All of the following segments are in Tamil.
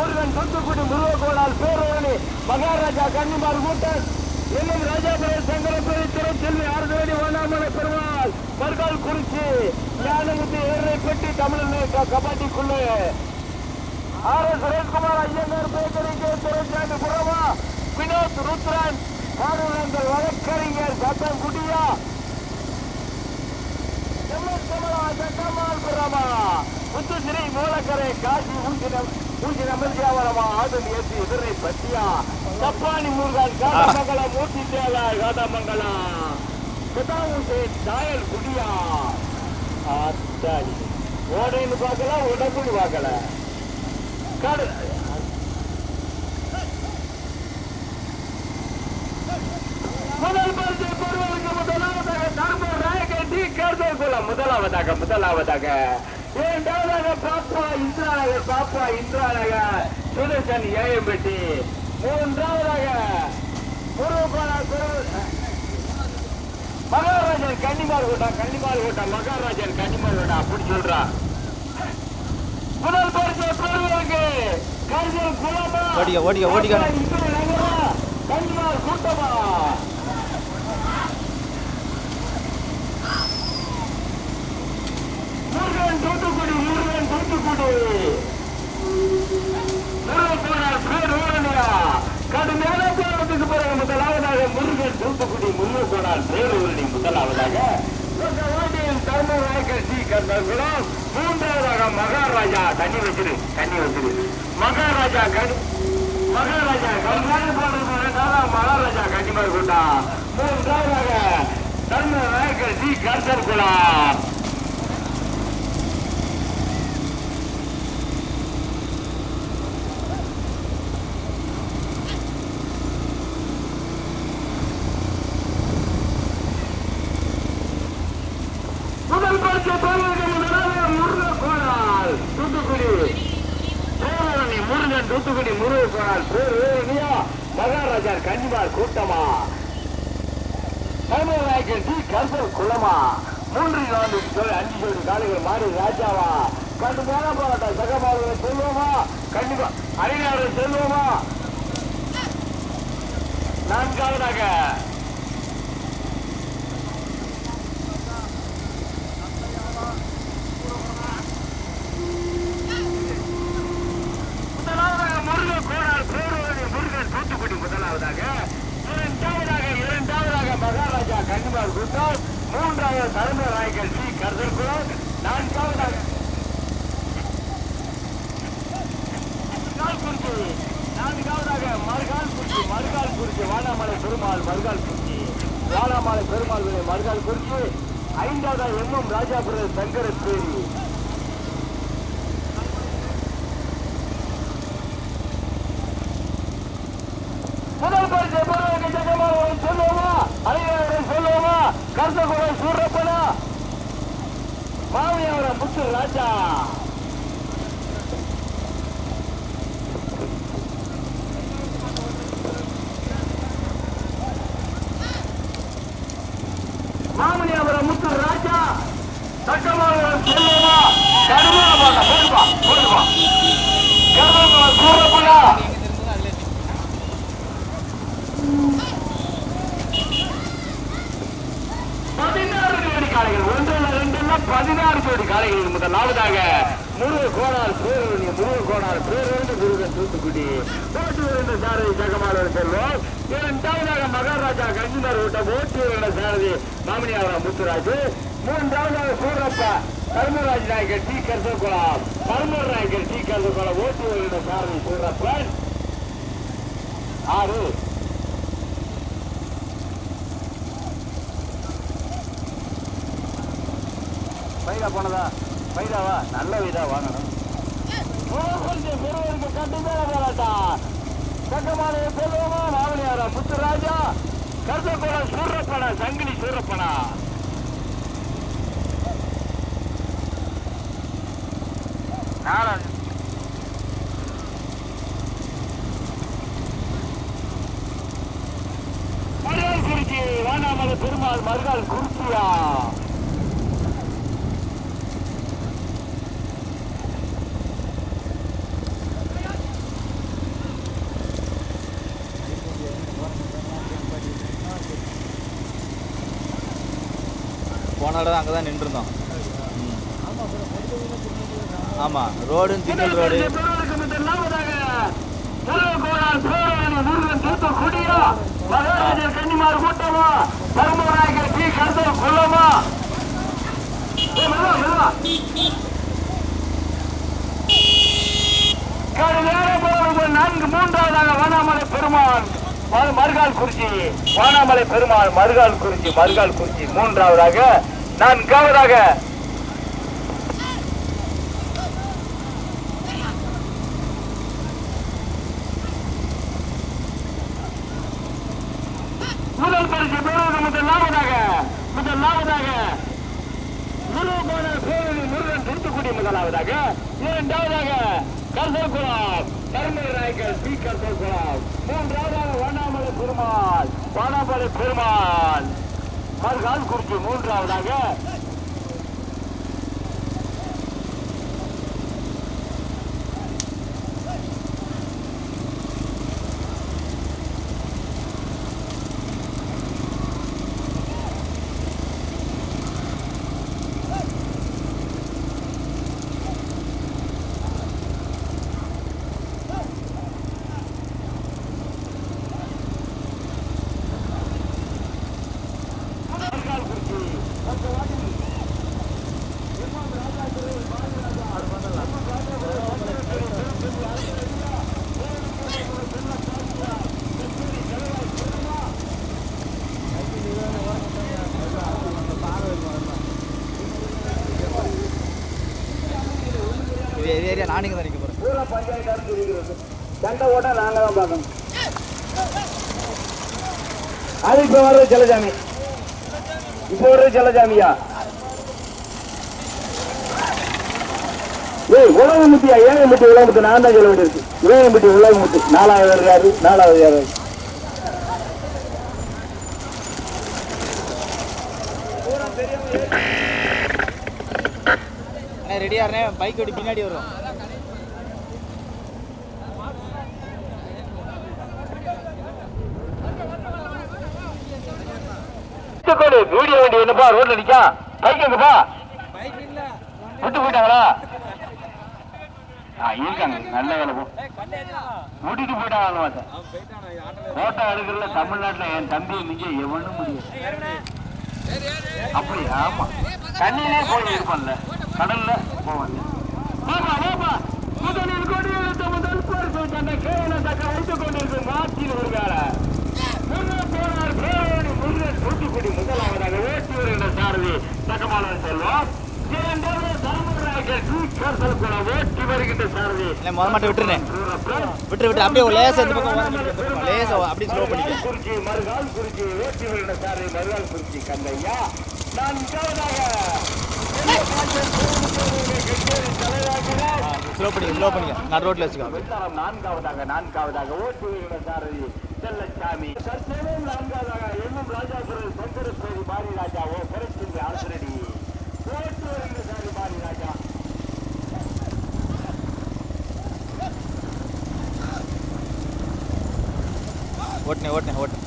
முருகன் தூத்துக்குடி முருகக்கோடால் பேரவணி மகாராஜா கன்னிமார் கூட்டன் இன்னும் ராஜாபுரம் சங்கரப்பேரி திருச்செல்வி ஆறுதடி வண்ணாமலை பெருமாள். மறுகால் Kurichi ஞானமுத்தி ஏழைப்பட்டி Tamil கபாட்டிக்குள்ளே. R S Sureshkumar Iyengar bakery K Duraisamy புறமா. Vinod Rudran பாடுவங்கள் வழக்கறிஞர் சத்தம் குடியா முத்துசிறை மூலக்கரை காசி ஊஞ்சினம் ஊஞ்சி நமதியாவரமா ஆடும் ஏற்றி எதிரை பத்தியா தப்பானி முருகன் காதமங்கலம் மூர்த்தி தேவா காதமங்கலம் குதாவுசே தாயல் குடியா? ஆத்தாடி ஓடைன்னு பார்க்கல உடம்புன்னு பார்க்கல. கடு. முதல் பரிசு பெறுவதற்கு முதலாவதாக தர்ம ராயகட்டி கேர்தல் குலம் முதலாவதாக முதலாவதாக. இரண்டாவதாக பாப்பா இந்திராநகர் பாப்பா இந்திராநகர் சுதர்சன் ஏஎம்பட்டி மூன்றாவதாக Maharajan Kannimar quota Kannimar quota Maharajan Kannimar quota அப்படி சொல்றா. முதல் பரிசு பெறுவதற்கு கருதல் குலமா. பாப்பா இந்திராநகரா, கன்னிமார் கூட்டமா முருகன் தூத்துக்குடி முருகன் தூத்துக்குடி முருகன் பேர் ஊரணியா கடுமையான போராட்டத்துக்கு பிறகு முதலாவதாக முருகன் முன்னு போனால் பேர் முதலாவதாக மூன்றாவதாக மகாராஜா தண்ணி வச்சிரு தண்ணி வச்சிரு மகாராஜா கனி மகாராஜா கடுமையான மகாராஜா கன்னிமார் கொண்டா மூன்றாவதாக தர்ம நாயக்கர் சி. கந்தர் முதல் பரிசு பெறுவதற்கு முதலாக முருகன் கோணால் தூத்துக்குடி பேரணி முருகன் தூத்துக்குடி முருகன் கோணால் பேரணியா மகாராஜா கன்னிமார் கூட்டமா தமிழநாயக்கன் குளமா மூன்று நான்கு ஜோடி அஞ்சு ஜோடி காலைகள் மாறி ராஜாவா? கடுமையான போராட்டம் சகபாலனை செல்வோமா கண்டிப்பா. அறிஞரை செல்வோமா நான்காவதாக முதலாவதாக முருகன் கோடார் பேரோடு முருகன் தூத்துக்குடி முதலாவதாக இரண்டாவதாக இரண்டாவதாக மகாராஜா கன்னிமார் மூன்றாவது தலைமை நாயகர் சி. கருதல்குளம் நான்காவதாக நான்காவதாக மறுகால் குறிச்சி மறுகால் குறிச்சி வாடாமலை பெருமாள் மறுகால் குறிச்சி வாடாமலை பெருமாள் மறுகால் குறிச்சி எம்எம் ராஜாபுர சங்கரப்பேரி முதல் பரிசு பெறுவதற்கு ஜெகமாவை அலைவரை சொல்லுவோமா கருத்தகுலை சூரப்பனா மாவியாவரம் முத்து ராஜா மாமணியாவரம் முத்து ராஜா. சட்டமாவரம் சொல்லுவோமா கடுமையா போட்டா போடுவா போடுவா கருத்தகுலை சூரப்பனா பதினாறு ஜோடி காளைகள் ஒன்றில் ரெண்டுல பதினாறு ஜோடி காளைகள் முதலாவதாக முருக கோடால் பேரணி முருக கோடால் பேருந்து முருகன் தூத்துக்குடி. போட்டி இருந்த சாரதி ஜெகமாலர் செல்வம். இரண்டாவதாக மகாராஜா கஞ்சிமார் ஓட்டம் ஓட்டு இருந்த சாரதி மாமனியாவரம் முத்துராஜ். மூன்றாவதாக சூரப்பா கர்மராஜ் நாயக்கர் டி கருதுகுளம் கர்மர் நாயக்கர் டி கருதுகுளம் ஓட்டி இருந்த சாரதி சூரப்பன். ஆறு. பைதா போனதா? பைதாவா? நல்ல வீடா வாங்கணும். சக்கமாலைய செல்வமா மாவனியாரா முத்துராஜா கருத்தப்படம் சூரப்பனா சங்கிலி சூரப்பனா. நாளன் மறுகால் குறிச்சி வானாமலை பெருமாள் மறுகால் குறிச்சியா தடவை அங்கே தான் நின்றுருந்தோம் ஆமாம் ரோடு திங்கள் ரோடு. மகாராஜர் கன்னிமார் கூட்டமா தர்மநாயகர் டி நான்கு மூன்றாவதாக வானாமலை பெருமாள் ம- மருகால் குறிச்சி வானாமலை பெருமாள் மருகால் குறிச்சி மருகால் குறிச்சி மூன்றாவதாக நான்காவதாக முதல் பரிசு பெறுவது முதலாவதாக முதலாவதாக முழுமான பேரணி முருகன் தூத்துக்குடி முதலாவதாக. இரண்டாவதாக கர்சல்குளம் தர்மராய்கள் பி. கர்சல்குளம் மூன்றாவதாக வண்ணாமலை பெருமாள் வண்ணாமலை பெருமாள். மறுகால் குறிச்சி மூன்றாவதாக மறுகால் குறிச்சி இது ஏரியா பூரா பஞ்சாயத்து அரசு சண்டை ஓட்டா நாங்க தான் பார்க்கணும் அது இப்ப வர்றது ஜலஜாமி இப்ப வர்றது ஜலஜாமியா ஏய் உலக முட்டியா ஏழை முட்டி உழவு முத்து நான் தான் சொல்ல வேண்டியிருக்கு ஏழை முட்டி உழவு முத்து நாலாவது யாரு நாலாவது யாரு அண்ணே ரெடியாக பைக் ஓடி பின்னாடி வரும் வீடியோ வண்டி என்னப்பா ரோட்ல நிக்கா. பைக் எங்கப்பா? விட்டு போயிட்டாங்களா? ஆ, இருக்காங்க. நல்ல வேலை போ. விட்டுட்டு போயிட்டாங்க எடுக்கிறதுல தமிழ்நாட்டுல என் தம்பி நீங்க எவனும் முடியாது. அப்படி ஆமா. தண்ணியிலே போய் இருப்பான்ல. கடல்ல போவாங்க முதலில் கொடியெடுத்த முதல் தன்னை கேவல தக்க வைத்துக் கொண்டிருக்கும் மாற்றில் ஒரு வேலை முருகன் போனார் பேரணி முருகன் தூத்துக்குடி முதலாவதாக ஓட்டி வருகின்ற சாரதி தக்கமாளன் செல்வம் இரண்டாவது தர்மராஜர் டி கேசல் குளம் ஓட்டி வருகின்ற சாரதி இல்லை முத மாட்டை விட்டுருனேன் விட்டு விட்டு அப்படியே இந்த பக்கம் ஸ்லோ பண்ணிக்க. குறிச்சி மறுகால் குறிச்சி மறுகால் குறிச்சி ஸ்லோ பண்ணிக்க ஸ்லோ பண்ணிக்க. நான் ரோட்டில் வச்சுக்கோ. நான்காவதாக நான்காவதாக ஓட்டு வருகிற சாரதி. செல்லச்சாமி. சத்தியமும் நான்காவதாக எம்எம் ராஜாபுரம் சங்கரஸ்வரி மாரி ராஜா ஓ. ઓટને ઓટને ઓટ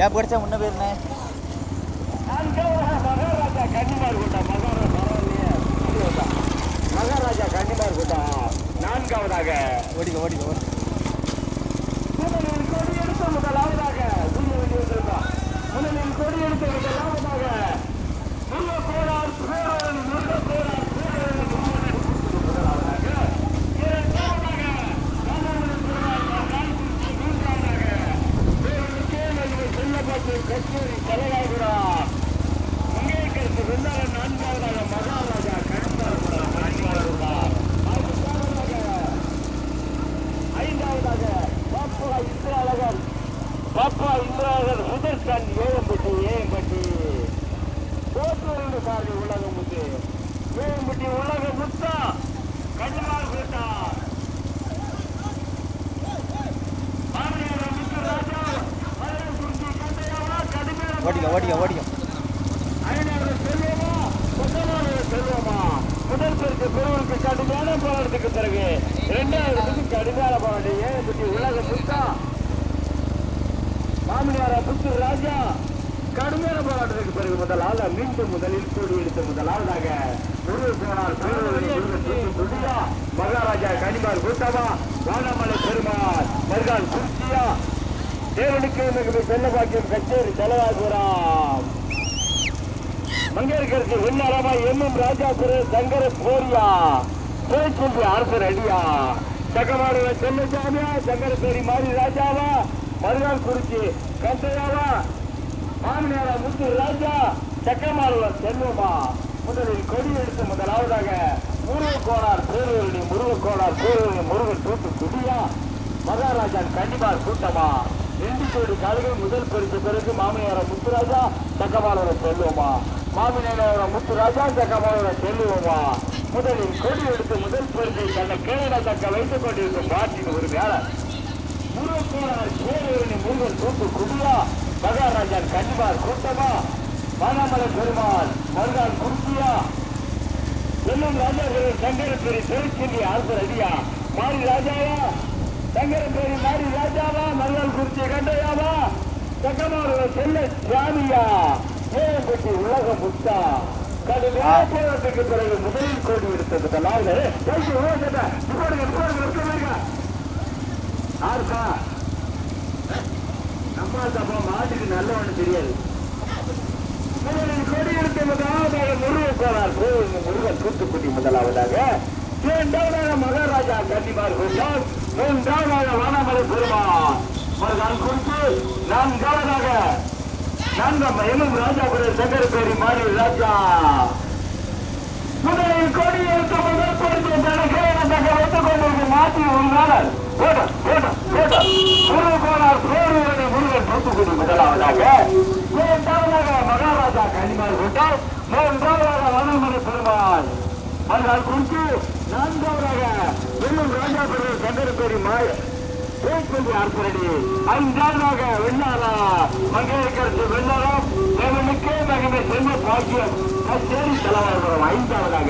கேப் கிடச்சா முன்ன போயிருந்தேன் மகாராஜா கன்னிமார் கூட்டம் மகாராஜா நான்காவதாக ஓடிக்க ஓடிக்க. ஓடி முதலில் கொடி எடுத்த முதலாவதாக புதிய முதலில் கொடி எடுத்த முதலாவதாக முருக கோடார் பேரணி முருக கோடார் பேரணி முதலாவதாக இரண்டாவதாக ராமபுரம் திருநாள் காய்ச்சி மூன்றாவதாக பேரணிக்கே மகிமை செல்லப்பட்டு கச்சேரி தலைவாகிறார் இங்கே கருத்து வெள்ளாளர் நான்காவதாக மகாராஜா கண்பார் நான்காவதாக ஐந்தாவதாக பாப்பா இந்திராளகன் பாப்பா இந்திராளகன் முதற்கண் ஏழம்பட்டி ஏழம்பட்டி போக்குவரத்து சாலை உலக முத்து ஏழம்பட்டி உலக முத்தா கண்ணுமார் பேட்டா மாமனியார் முத்து ராஜா மதுரை குறிச்சி கண்டையாவா கடுமையான ஓடிக்க ஓடிக்க ஓடிக்க. முதல் பேருக்கு பெருவருக்கு கடுமையான போராட்டத்துக்கு பிறகு இரண்டாவது கடுமையான போராட்டம் ஏன் உலக புத்தா மாமனியார ராஜா கடுமையான போராட்டத்துக்கு பிறகு முதலாக மீண்டும் முதலில் கூடி எடுத்த முதலாவதாக முருகன் போனார் மகாராஜா கனிமார் கூட்டமா வானமலை பெருமாள் மருகால் குர்த்தியா தேவனுக்கு மிக செல்ல பாக்கியம் கச்சேரி செலவாகுறாம். மங்கேற்கரசி வெண்ணாரமா எம் எம் ராஜாபுர சங்கர போரியா பேச்சொல்லி அரசர் அடியா. சக்கமாடுவ செல்லசாமியா சங்கரப்பேரி மாரி ராஜாவா மருகால் குறிச்சி கந்தையாவா மாமினாரா முத்து ராஜா சக்கமாடுவ செல்வமா முதலில் கொடி எடுத்து முதலாவதாக முருக கோளார் பேரூரணி முருக கோளார் பேரூரணி முருகன் தூத்து குடியா மகாராஜா கண்டிப்பார் கூட்டமா. ரெண்டு கோடி முதல் பரிசு பிறகு மாமனியார முத்துராஜா சக்கமாளோட செல்வமா மாமனியார முத்துராஜா சக்கமாளோட செல்வமா முதலில் கொடி எடுத்து முதல் பரிசை தன்னை கேரள தக்க வைத்துக் கொண்டிருக்கும் மாட்டின் ஒரு வேலை. முருகக்கோளார் பேரூரணி முருகன் தூத்து குடியா மகாராஜான் கண்டிப்பார் கூட்டமா வானாமலை பெருமாள் மருகான் குர்த்தியா செல்லும் ராஜாக்கள் சங்கரப்பேரி திருச்செல்வி அரசர் அடியா மாரி ராஜாயா சங்கரப்பேரி மாரி ராஜாவா மருகல் குறிச்சி கண்டையாவா? சக்கமாறு செல்ல சுவாமியா ஏழப்பட்டி உலக முத்தா கடுமையான போராட்டத்துக்கு பிறகு முதலில் கோடி எடுத்ததுனால யாருக்கா நம்ம தப்பா மாட்டுக்கு நல்லவனு தெரியாது. முதலில் கொடி எடுத்த முதலாவதாக முருகன் கோளார். முருகன் தூத்துக்குடி முதலாவதாக. இரண்டாவதாக மகாராஜா கன்னிமார் கூட்டம் மூன்றாவதாக வானாமலை பெருமாள் மருகான் குறித்து நான்காவதாக நான்காம் எம்எம் ராஜாபுர சங்கரப்பேரி மாறி ராஜா. முதலில் கொடி எடுத்த முதல் பொருத்து தனக்கு வைத்துக் கொண்டிருக்கும் மாற்றி உண்டாளர் முருகோனார் பேருவனை முருகன் தூத்துக்குடி முதலாவதாக. இரண்டாவதாக மகாராஜா கனிமார் கூட்டம் மூன்றாவதாக வனமணி பெருமாள் மறுநாள் குறித்து நான்காவதாக வெள்ளம் ராஜாபுர சங்கரப்பேரி மாய பேச்சொல்லி அரசரடி. ஐந்தாவதாக வெள்ளாரா மங்கேற்கரசு வெள்ளாரம் தேவனுக்கே மகனை செல்வ பாக்கியம் கச்சேரி தலைவர் ஐந்தாவதாக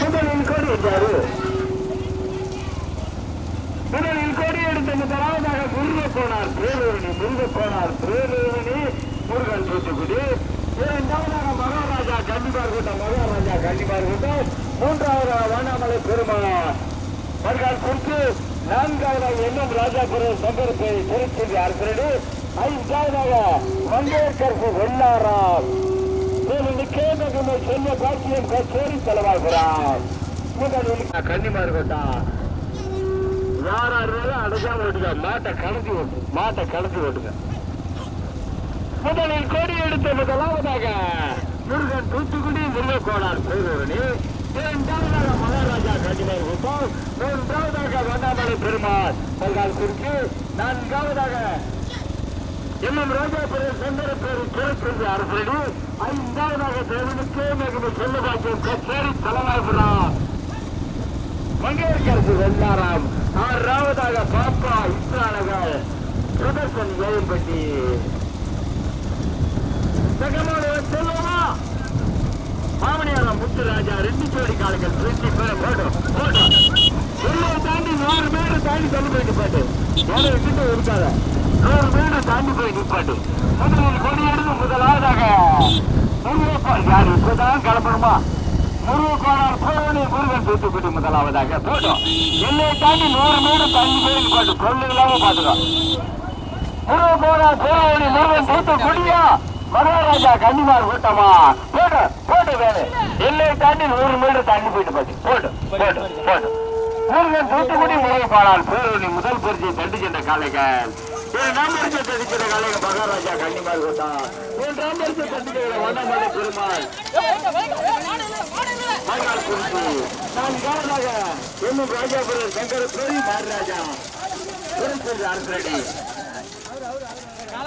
முதலில் கொடி என்றாரு முதலில் கொடி எடுத்த முதலாவதாக முருக போனார் பேரூரணி முருக போனார் பேரூரணி முருகன் தூத்துக்குடி. இரண்டாவதாக மகாராஜா கண்டிப்பார் கூட்டம் மகாராஜா கண்டிப்பார் கூட்டம் மூன்றாவது வானாமலை பெருமாள் மறுகால் குறித்து நான்காவதாக என்னும் ராஜாபுரம் சங்கரப்பேரி திருச்செல்வி அரசரடி ஐந்தாவதாக மங்கேற்கரசு வெள்ளாராம் தேவனுக்கே மகமை செல்வ பாக்கியம் கச்சேரி செலவாகிறார் முதலில் கன்னிமார் கோட்டா யாரா இருந்தாலும் அடைஞ்சாம ஓட்டுங்க மாட்டை கடத்தி ஓட்டு மாட்டை கடத்தி ஓட்டுங்க முதலில் கோடி எடுத்த முதலாவதாக முருகன் தூத்துக்குடி முருகக்கோடார் பேரூரணி. இரண்டாவதாக மகாராஜா கண்டிமார் கூட்டம் மூன்றாவதாக வண்ணாமலை பெருமாள் மல்கால் குறித்து நான்காவதாக எம்எம் ராஜாபுரம் சந்தரப்பேரி திருப்பதி அரசடி ஐந்தாவதாக தேவனுக்கே மிகவும் செல்ல கச்சேரி தலைவாய்ப்புறான் மங்கேற்கரசு வெள்ளாராம். ஆறாவதாக பாப்பா இஸ்ரானகர் பிரதர்சன் ஏழம்பட்டி சகமான செல்வமா? முத்துராஜா ரெண்டு ஜோடி காலங்கள் திருச்சி பேர போடும் போடும் எல்லையை தாண்டி நூறு மீட்டர் தாண்டி தள்ளி போய் நிப்பாட்டு வேற கிட்ட இருக்காத. நூறு மீட்டர் தாண்டி போய் நிப்பாட்டு. முதலில் கொடியெடுத்து முதலாவதாக முருகப்பா யார் இப்பதான் கிளம்பணுமா? முருகப்பாளர் போனி முருகன் தூத்துக்குடி முதலாவதாக. போட்டோம் எல்லை தாண்டி நூறு மீட்டர் தாண்டி போய் நிப்பாட்டு. பொருள் இல்லாம பாத்துக்கோ முருகப்பாளர் போனி முருகன் தூத்துக்குடியா? மகாராஜா கன்னிமார் கூட்டமா? போட்டு போட்டு வேணு இல்லை தாண்டி நூறு மீட்டர் தாண்டி போயிட்டு போச்சு. போட்டு போட்டு போட்டு முருகன் தூத்துக்குடி முருகப்பாளார் பேரணி முதல் பரிசை தண்டு சென்ற காலைகள் ஒரு நாமரிசை தண்டு சென்ற காலைகள் மகாராஜா கன்னிமார் கூட்டம். ஒரு நாமரிசை தண்டு சென்ற வண்ணமலை பெருமாள். மகால் நான் காரணமாக ராஜாபுரம் சங்கர பெரிய மகாராஜா. அரசு